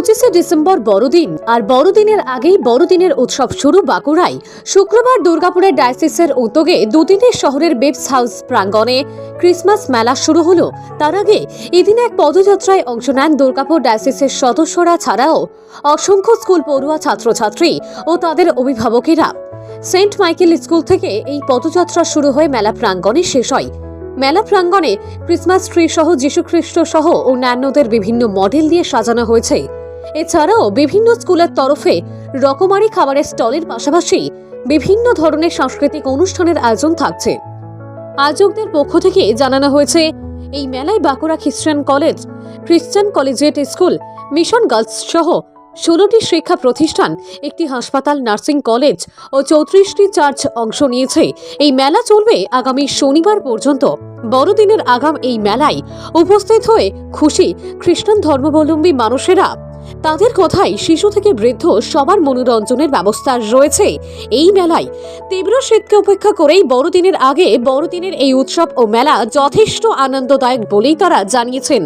পঁচিশে ডিসেম্বর বড়দিন। আর বড়দিনের আগেই বড়দিনের উৎসব শুরু বাঁকুড়ায়। শুক্রবার দুর্গাপুরের ডায়াসিসের উদ্যোগে দুদিনের শহরের বেবস হাউস প্রাঙ্গণে ক্রিসমাস মেলা শুরু হলো। তার আগে এদিন এক পদযাত্রায় অংশ নেন দুর্গাপুর ডায়াসিসের সদস্যরা ছাড়াও অসংখ্য স্কুল পড়ুয়া ছাত্রছাত্রী ও তাদের অভিভাবকেরা। সেন্ট মাইকেল স্কুল থেকে এই পদযাত্রা শুরু হয়ে মেলা প্রাঙ্গণে শেষ হয়। মেলা প্রাঙ্গণে ক্রিসমাস ট্রি সহ যীশুখ্রিস্ট সহ অন্যান্যদের বিভিন্ন মডেল দিয়ে সাজানো হয়েছে। এছাড়াও বিভিন্ন স্কুলের তরফে রকমারি খাবারের স্টলের পাশাপাশি বিভিন্ন ধরনের সাংস্কৃতিক অনুষ্ঠানের আয়োজন থাকছে। আয়োজকদের পক্ষ থেকে জানানো হয়েছে, এই মেলায় বাঁকুড়া খ্রিস্টান কলেজ, খ্রিস্টান কলেজিয়েট স্কুল, মিশন গার্লস সহ ষোলোটি শিক্ষা প্রতিষ্ঠান, একটি হাসপাতাল, নার্সিং কলেজ ও চৌত্রিশটি চার্চ অংশ নিয়েছে। এই মেলা চলবে আগামী শনিবার পর্যন্ত। বড়দিনের আগাম এই মেলায় উপস্থিত হয়ে খুশি খ্রিস্টান ধর্মাবলম্বী মানুষেরা তাদের কথাই শিশু থেকে বৃদ্ধ সবার মনোরঞ্জনের ব্যবস্থা রয়েছে। এই মেলায় তীব্র শীতকে উপেক্ষা করেই বড়দিনের আগে বড়দিনের এই উৎসব ও মেলা যথেষ্ট আনন্দদায়ক বলেই তারা জানিয়েছেন।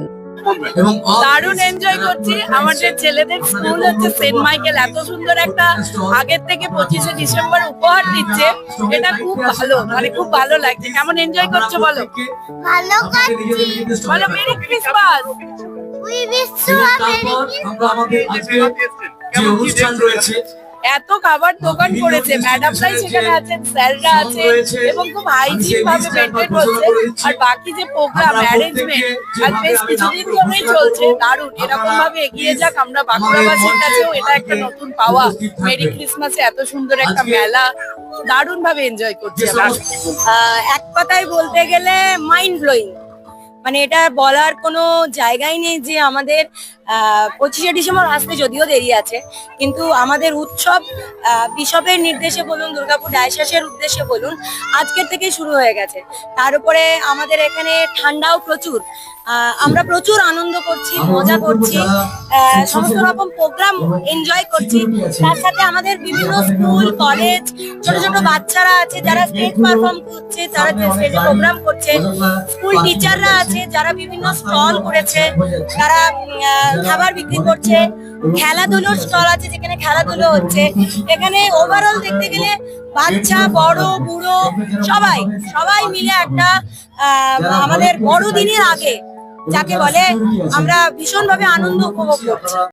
এবং দারুণ এনজয় করছি। আমাদের ছেলেদের স্কুল হচ্ছে সেন্ট মাইকেল এত সুন্দর একটা আগের থেকে পঁচিশে ডিসেম্বর উপহার দিচ্ছে। এটা খুব ভালো মানে খুব ভালো লাগছে। কেমন এনজয় করছ বলো? ভালো করছি বলো মেরি ক্রিসমাস উই তারপর আমরা আমাদের আজকে যে অনুষ্ঠান রয়েছে এত খাবার দোকান করেছে ম্যাডামরাই সেখানে আছেন স্যাররা আছে এবং খুব হাইজিন ভাবে মেনটেন হচ্ছে। আর বাকি যে প্রোগ্রাম অ্যারেঞ্জমেন্ট আর বেশ কিছুদিন ধরেই চলছে দারুণ। এরকম ভাবে এগিয়ে যাক আমরা বাঁকুড়াবাসীর কাছেও এটা একটা নতুন পাওয়া। মেরি ক্রিসমাসে এত সুন্দর একটা মেলা দারুণ ভাবে এনজয় করছি এক কথায় বলতে গেলে মাইন্ড ব্লোয়িং মানে এটা বলার কোনো জায়গাই নেই যে আমাদের পঁচিশে ডিসেম্বর আসতে যদিও দেরি আছে কিন্তু আমাদের উৎসব বিশপের নির্দেশে বলুন দুর্গাপুর ডায়সাসের উদ্দেশ্যে বলুন আজকের থেকে শুরু হয়ে গেছে। তার উপরে আমাদের এখানে ঠান্ডাও প্রচুর আহ, আমরা প্রচুর আনন্দ করছি মজা করছি আহ, সমস্ত রকম প্রোগ্রাম এনজয় করছি। তার সাথে আমাদের বিভিন্ন স্কুল কলেজ ছোট ছোট বাচ্চারা আছে যারা স্টেজ পারফর্ম করছে যারা স্টেজে প্রোগ্রাম করছে স্কুল টিচাররা আছে, যারা বিভিন্ন স্টল করেছে, তারা খাবার বিক্রি করছে, খেলাধুলোর স্টল আছে যেখানে খেলাধুলো হচ্ছে। এখানে ওভারঅল দেখতে গেলে বাচ্চা, বড়, বুড়ো, সবাই সবাই মিলে একটা আমাদের বড়দিনের আগে, যাকে বলে আমরা ভীষণভাবে আনন্দ উপভোগ করছি।